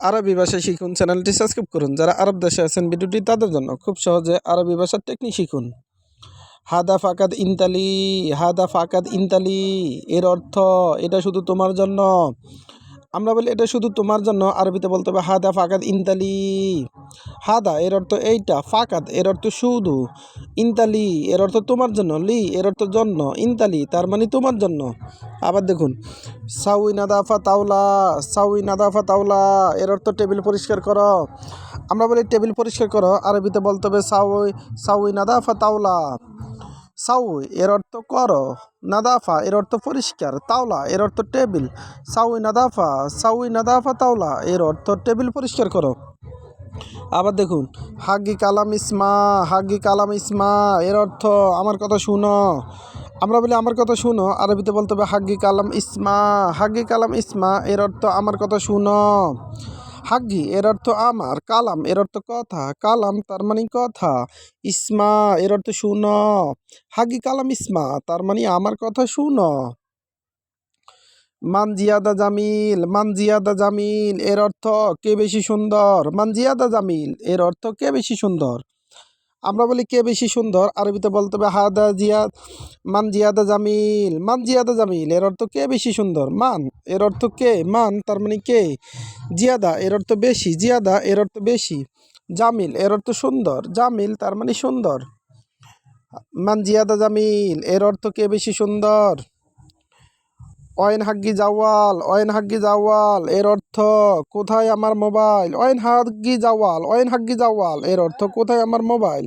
আরবি ভাষা শিখুন চ্যানেলটি সাবস্ক্রাইব করুন। যারা আরব দেশে আছেন, ভিডিওটি তাদের জন্য খুব সহজে আরবি ভাষার টেকনিক শিখুন। হাদা ফাকাদ ইনতালি, হাদা ফাকাদ ইনতালি, এর অর্থ, এটা শুধু তোমার জন্য। আমরা বলি এটা শুধু তোমার জন্য, আরবিতে বলতে হবে হাদা ফাকাদ ইনতালি। হাদা এর অর্থ এইটা, ফাকাদ এর অর্থ শুধু। ইনতালি এর অর্থ তোমার জন্য, লি এর অর্থ জন্য, ইনতালি তার মানে তোমার জন্য। আবার দেখুন, সাউই নাদাফা তাওলা, সাউই নাদাফা তাওলা এর অর্থ টেবিল পরিষ্কার করো। আমরা বলি টেবিল পরিষ্কার করো, আরবিতে বলতে হবে সাউই সাউই নাদাফা তাওলা। সাউই এর অর্থ করো, নাদাফা, এর অর্থ পরিষ্কার, তাওলা, এর অর্থ টেবিল সাউই নাদাফা সাউই নাদাফা, তাওলা, এর অর্থ টেবিল পরিষ্কার করো। আবার দেখুন, হাগি কালাম ইসমা, হাগি কালাম ইসমা, এর অর্থ আমার কথা শুনো। আমরা বলি আমার কথা শুনো, আরবিতে বলতে হবে হাগি কালাম ইসমা, হাগি কালাম ইসমা, এর অর্থ আমার কথা শুনো। হাগি এর অর্থ আমার, কালাম, এর অর্থ কথা, কালাম তার মানে কথা, ইসমা, এর অর্থ শুন হাগি কালাম, ইসমা, তার মানে আমার কথা শুন, মানজিয়াদা জামিল মানজিয়াদা জামিল, এর অর্থ কে বেশি সুন্দর, মানজিয়াদা জামিল, এর অর্থ কে বেশি সুন্দর আমরা বলি কে বেশি সুন্দর? আরবিতে বলতে হবে হাদা জিয়াদ, মান জিয়াদা জামিল। মান জিয়াদা জামিল, এর অর্থ কে বেশি সুন্দর? মান। এর অর্থ কে? মান, তার মানে কে? জিয়াদা, এর অর্থ বেশি। জিয়াদা, এর অর্থ বেশি। জামিল, এর অর্থ সুন্দর। জামিল, তার মানে সুন্দর। মান জিয়াদা জামিল, এর অর্থ কে বেশি সুন্দর? অয়েন হাগ্গি জাওয়াল, অয়েন হাগ্গি জাওয়াল, এর অর্থ কোথায় আমার মোবাইল? অয়েন হাগ্গি জাওয়াল, অয়েন হাগ্গি জাওয়াল, এর অর্থ কোথায় আমার মোবাইল?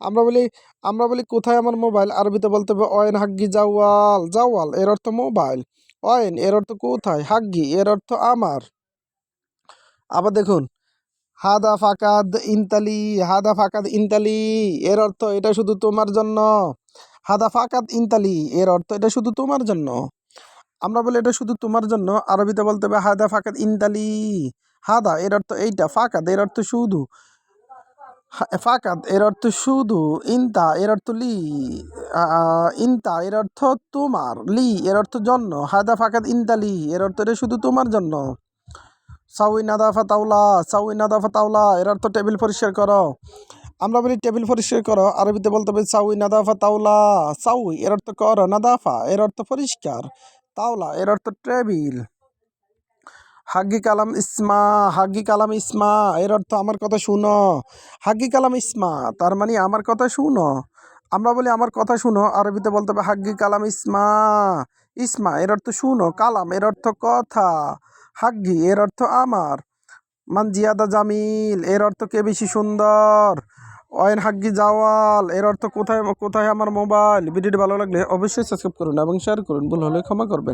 আমরা বলি আমরা বলি কোথায় আমার মোবাইল? আরবিতে বলতে হবে অয়েন হাগ্গি জাওয়াল জাওয়াল, এর অর্থ মোবাইল। অয়েন, এর অর্থ কোথায়? হাগ্গি, এর অর্থ আমার। আবার দেখুন, হাদা ফাকাদ ইনতালি, হাদা ফাকাদ ইনতালি, এর অর্থ এটা শুধু তোমার জন্য। হাদা ফাকাদ ইনতালি, এর অর্থ এটা শুধু তোমার জন্য। আমরা বলি এটা শুধু তোমার জন্য আরবিতে বলতে হবে হাদা ফাকাদ ইনতালি হাদা এর অর্থ এইটা ফাকাদ এর অর্থ শুধু ফাকাদ এর অর্থ শুধু ইনতা এর অর্থ লি ইনতা এর অর্থ তোমার লি এর অর্থ জন্য হাদা ফাকাদ ইনতালি এর অর্থ এটা শুধু তোমার জন্য সাউই নাদাফা তাওলা সাউই নাদাফা তাওলা এর অর্থ টেবিল পরিষ্কার করো আমরা বলি টেবিল পরিষ্কার করো আরবিতে বলতে হবে সাউই নাদাফা তাওলা সাউই এর অর্থ করো নাদাফা এর অর্থ পরিষ্কার তাওলা, এর অর্থ টেবিল। হাগি কালাম ইসমা, হাগি কালাম ইসমা, এর অর্থ আমার কথা শুনো। হাগি কালাম ইসমা, তার মানে আমার কথা শুনো। আমরা বলি আমার কথা শুনো, আরবিতে বলতে হবে হাগি কালাম ইসমা। ইসমা, এর অর্থ শুনো। কালাম, এর অর্থ কথা। হাগ্গি এর অর্থ আমার। মান জিয়াদা জামিল, এর অর্থ কে বেশি সুন্দর? অয়েন হাগ্গি জাওয়াল, এর অর্থ কোথায় কোথায় আমার মোবাইল? ভিডিওটি ভালো লাগলে অবশ্যই সাবস্ক্রাইব করুন এবং শেয়ার করুন। ভুল হলে ক্ষমা করবেন।